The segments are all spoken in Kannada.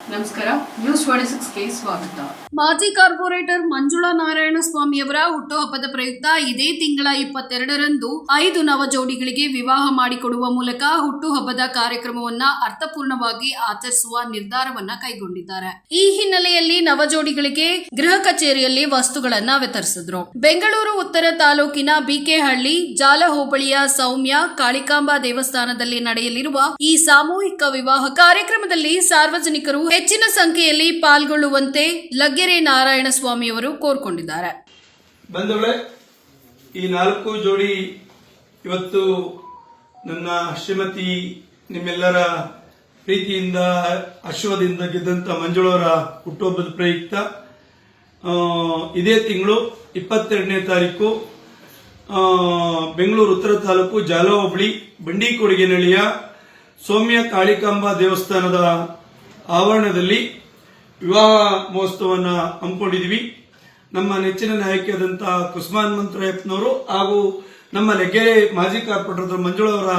ನಮಸ್ಕಾರ ನ್ಯೂಸ್ ಸ್ವಾಗತ. ಮಾಜಿ ಕಾರ್ಪೊರೇಟರ್ ಮಂಜುಳಾ ನಾರಾಯಣ ಸ್ವಾಮಿಯವರ ಹುಟ್ಟುಹಬ್ಬದ ಪ್ರಯುಕ್ತ ಇದೇ ತಿಂಗಳ ಇಪ್ಪತ್ತೆರಡರಂದು ಐದು ನವ ಜೋಡಿಗಳಿಗೆ ವಿವಾಹ ಮಾಡಿಕೊಡುವ ಮೂಲಕ ಹುಟ್ಟುಹಬ್ಬದ ಕಾರ್ಯಕ್ರಮವನ್ನ ಅರ್ಥಪೂರ್ಣವಾಗಿ ಆಚರಿಸುವ ನಿರ್ಧಾರವನ್ನ ಕೈಗೊಂಡಿದ್ದಾರೆ. ಈ ಹಿನ್ನೆಲೆಯಲ್ಲಿ ನವ ಜೋಡಿಗಳಿಗೆ ಗೃಹ ಕಚೇರಿಯಲ್ಲಿ ವಸ್ತುಗಳನ್ನ ವಿತರಿಸಿದ್ರು. ಬೆಂಗಳೂರು, ಉತ್ತರ ತಾಲೂಕಿನ ಬಿಕೆಹಳ್ಳಿ ಜಾಲ ಹೋಬಳಿಯ ಸೌಮ್ಯ, ಕಾಳಿಕಾಂಬಾ ದೇವಸ್ಥಾನದಲ್ಲಿ ನಡೆಯಲಿರುವ ಈ ಸಾಮೂಹಿಕ ವಿವಾಹ ಕಾರ್ಯಕ್ರಮದಲ್ಲಿ ಸಾರ್ವಜನಿಕರು ಹೆಚ್ಚಿನ ಸಂಖ್ಯೆಯಲ್ಲಿ ಪಾಲ್ಗೊಳ್ಳುವಂತೆ ಲಗ್ಗೆರೆ ನಾರಾಯಣ ಸ್ವಾಮಿಯವರು ಕೋರ್ಕೊಂಡಿದ್ದಾರೆ. ಬಂದವಳೆ ಈ ನಾಲ್ಕು ಜೋಡಿ ಇವತ್ತು ನನ್ನ ಶ್ರೀಮತಿ ನಿಮ್ಮೆಲ್ಲರ ಪ್ರೀತಿಯಿಂದ ಅಶ್ವದಿಂದ ಗೆದ್ದಂತ ಮಂಜುಳವರ ಹುಟ್ಟುಹಬ್ಬದ ಪ್ರಯುಕ್ತ ಇದೇ ತಿಂಗಳು ಇಪ್ಪತ್ತೆರಡನೇ ತಾರೀಕು ಬೆಂಗಳೂರು ಉತ್ತರ ತಾಲೂಕು ಜಾಲ ಹೋಬಳಿ ನಳಿಯ ಸೌಮ್ಯ ಕಾಳಿಕಾಂಬಾ ದೇವಸ್ಥಾನದ ಆವರಣದಲ್ಲಿ ವಿವಾಹ ಮಹೋತ್ಸವವನ್ನು ಹಮ್ಮಿಕೊಂಡಿದ್ದೀವಿ ನಮ್ಮ ನೆಚ್ಚಿನ ನಾಯಕಿಯಾದಂಥ ಕುಸ್ಮಾನ್ ಮಂತ್ರಯಪ್ಪನವರು ಹಾಗೂ ನಮ್ಮ ಲೆಗ್ಗೆರೆ ಮಾಜಿ ಕಾರ್ಪೊರೇಟರ್ ಮಂಜುಳವರ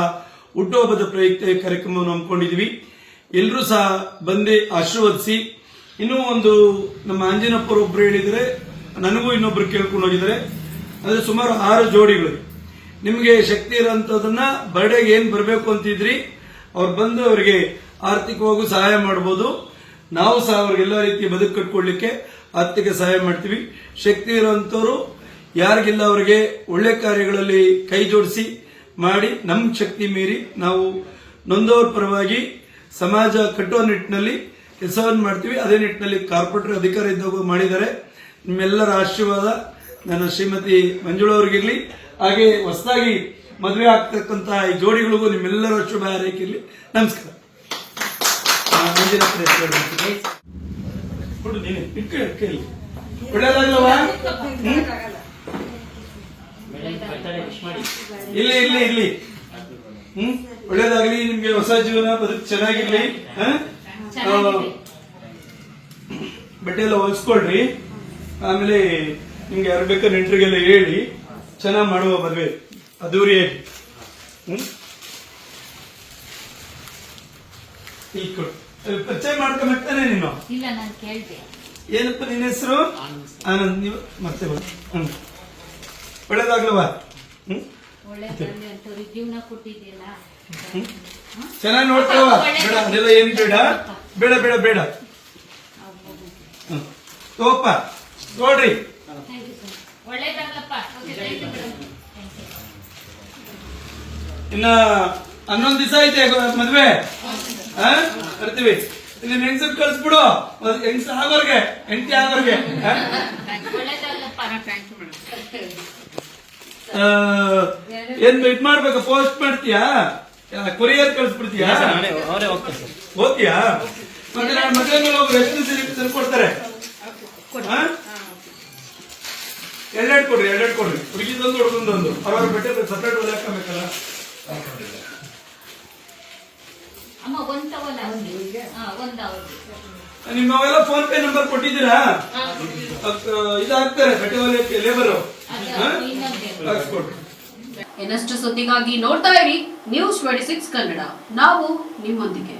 ಹುಟ್ಟುಹಬ್ಬದ ಪ್ರಯುಕ್ತ ಕಾರ್ಯಕ್ರಮವನ್ನು ಹಮ್ಮಿಕೊಂಡಿದ್ದೀವಿ ಎಲ್ಲರೂ ಸಹ ಬಂದು ಆಶೀರ್ವದಿಸಿ. ಇನ್ನೂ ಒಂದು ನಮ್ಮ ಅಂಜನಪ್ಪರು ಒಬ್ಬರು ಹೇಳಿದರೆ ನನಗೂ ಇನ್ನೊಬ್ಬರು ಕೇಳ್ಕೊಂಡು ಹೋಗಿದ್ದಾರೆ. ಅಂದರೆ ಸುಮಾರು ಆರು ಜೋಡಿಗಳು. ನಿಮಗೆ ಶಕ್ತಿ ಇರೋಂಥದ್ದನ್ನ ಬರ್ಡೇಗೆ ಏನು ಬರಬೇಕು ಅಂತಿದ್ರಿ? ಅವ್ರು ಬಂದು ಅವರಿಗೆ ಆರ್ಥಿಕವಾಗೂ ಸಹಾಯ ಮಾಡಬಹುದು ನಾವು ಸಹ ಅವ್ರಿಗೆಲ್ಲ ರೀತಿ ಬದುಕು ಕಟ್ಕೊಳ್ಳಿಕ್ಕೆ ಆರ್ಥಿಕ ಸಹಾಯ ಮಾಡ್ತೀವಿ. ಶಕ್ತಿ ಇರುವಂತವರು ಯಾರಿಗೆಲ್ಲ ಅವರಿಗೆ ಒಳ್ಳೆ ಕಾರ್ಯಗಳಲ್ಲಿ ಕೈ ಜೋಡಿಸಿ ಮಾಡಿ ನಮ್ಮ ಶಕ್ತಿ ಮೀರಿ ನಾವು ನೊಂದವರ ಪರವಾಗಿ ಸಮಾಜ ಕಟ್ಟುವ ನಿಟ್ಟಿನಲ್ಲಿ ಕೆಲಸವನ್ನು ಮಾಡ್ತೀವಿ. ಅದೇ ನಿಟ್ಟಿನಲ್ಲಿ ಕಾರ್ಪೊರೇಟರ್ ಅಧಿಕಾರ ಇದ್ದಾಗ ಮಾಡಿದ್ದಾರೆ. ನಿಮ್ಮೆಲ್ಲರ ಆಶೀರ್ವಾದ ನನ್ನ ಶ್ರೀಮತಿ ಮಂಜುಳವ್ರಿಗಿರ್ಲಿ ಹಾಗೆ ಹೊಸದಾಗಿ ಮದುವೆ ಆಗ್ತಕ್ಕಂತಹ ಈ ಜೋಡಿಗಳಿಗೂ ನಿಮ್ಮೆಲ್ಲರ ಶುಭ ಇರಲಿ ನಮಸ್ಕಾರ ಆ, ಮಂಜುಳ ಹತ್ರ ಹೆಸ್ರು ಹೇಳ್ಬಿಡ್ತೀನಿ. ಕೊಡು ನೀನೆ ಇಟ್ಕೊ ಇಟ್ಕೊ ಇಲ್ಲಿ. ಒಳ್ಳೇದಾಗ್ಲವಾ? ಇಲ್ಲಿ ಇಲ್ಲಿ ಇಲ್ಲಿ. ಹ್ಮ್? ಒಳ್ಳೇದಾಗ್ಲಿ, ನಿಮ್ಗೆ ಹೊಸ ಜೀವನ, ಬದುಕು ಚೆನ್ನಾಗಿರ್ಲಿ ಬಟ್ಟೆ ಎಲ್ಲ ಹೊಲ್ಸ್ಕೊಳ್ರಿ. ಆಮೇಲೆ ನಿಮ್ಗೆ ಯಾರು ಬೇಕಾದ್ರೆ ನೆಂಟರಿಗೆಲ್ಲ ಹೇಳಿ, ಚೆನ್ನಾಗಿ ಮಾಡುವ ಮದ್ವೆ. ಅದೂರಿಯಾಗಿ ಹ್ಮ್? ಈಗ ಕೊಡು ಅಲ್ಲಿ ಪರಿಚಯ ಮಾಡ್ಕೊಂಬರ್ತಾನೆ ನೀನು? ಇಲ್ಲ ನಾನು ಕೇಳ್ದೆ. ಏನಪ್ಪ ನಿನ್ನ ಹೆಸರು? ಆನಂದ್. ನೀವು ಮತ್ತೆ. ಹ್ಮ್. ಒಳ್ಳೇದಾಗ್ಲವಾ? ಹ್ಮ್? ಒಳ್ಳೇದಲ್ಲಿ ಅಂತವ್ರಿಗೆ ಜೀವನ ಕೊಟ್ಟಿದ್ದಿಲ್ಲ ಚೆನ್ನಾಗಿ ನೋಡ್ತಾವಲ್ಲ ಬೇಡ ಅದೆಲ್ಲ ಏನ್ ಬೇಡ? ಬೇಡ ಬೇಡ ಬೇಡ. ಹ್ಮ್. ತಗೋಪ್ಪ ನೋಡ್ರಿ. ಒಳ್ಳೇದಾಗ್ಲಪ್ಪ. ಓಕೆ ಥ್ಯಾಂಕ್ ಯು ಮೇಡಮ್ ಇನ್ನ ಹನ್ನೊಂದ್ ದಿವಸ ಐತೆ ಗೊ- ಮದ್ವೆ. ಬರ್ತೀವಿ ನಿಮ್ ಹೆಂಗ್ಸರ್ ಕಳ್ಸ್ಬಿಡು. ಹೆಂಗ್ಸ ಆಗೋರ್ಗೆ? ಹೆಂಡತಿ ಆಗೋರ್ಗೆ? ಏನ್ ಇದ್ ಮಾಡ್ಬೇಕು? ಪೋಸ್ಟ್ ಮಾಡ್ತೀಯಾ? ಕೊರಿಯರ್ ಕಳ್ಸ್ಬಿಡ್ತೀಯಾ? ಓದ್ತೀಯಾ ಮತ್ತೆ ನಾನು ಮದುವೆ ಮೇಲೆ ಒಬ್ರು ಎಷ್ಟು ಸರಿ ತಂದ್ಕೊಡ್ತಾರೆ. ಹಾ? ಎರಡೆರಡು ಕೊಡ್ರಿ ಎರಡೆರಡು ಕೊಡ್ರಿ. ಹುಡುಗಿದೊಂದು ಹುಡುಗಂದೊಂದು ಅವ್ರವ್ರ ಬೆಟ್ಟೆ ಸಪ್ರೇಟ್ ಒಲೆ ಹಾಕಬೇಕಲ್ಲ ಒಂದ್ ನಿಮ್ಮ ಅವೆಲ್ಲ ಫೋನ್ ಪೇ ನಂಬರ್ ಕೊಟ್ಟಿದ್ದೀರಾ? ಇದಾಗ್ತಾರೆ ಬಟ್ಟೆ ಲೇಬರ್ ಇನ್ನಷ್ಟು ಸುದ್ದಿಗಾಗಿ ನೋಡ್ತಾ ಇರಿ ನ್ಯೂಸ್ ಟ್ವೆಂಟಿ ಸಿಕ್ಸ್ ಕನ್ನಡ ನಾವು ನಿಮ್ಮೊಂದಿಗೆ.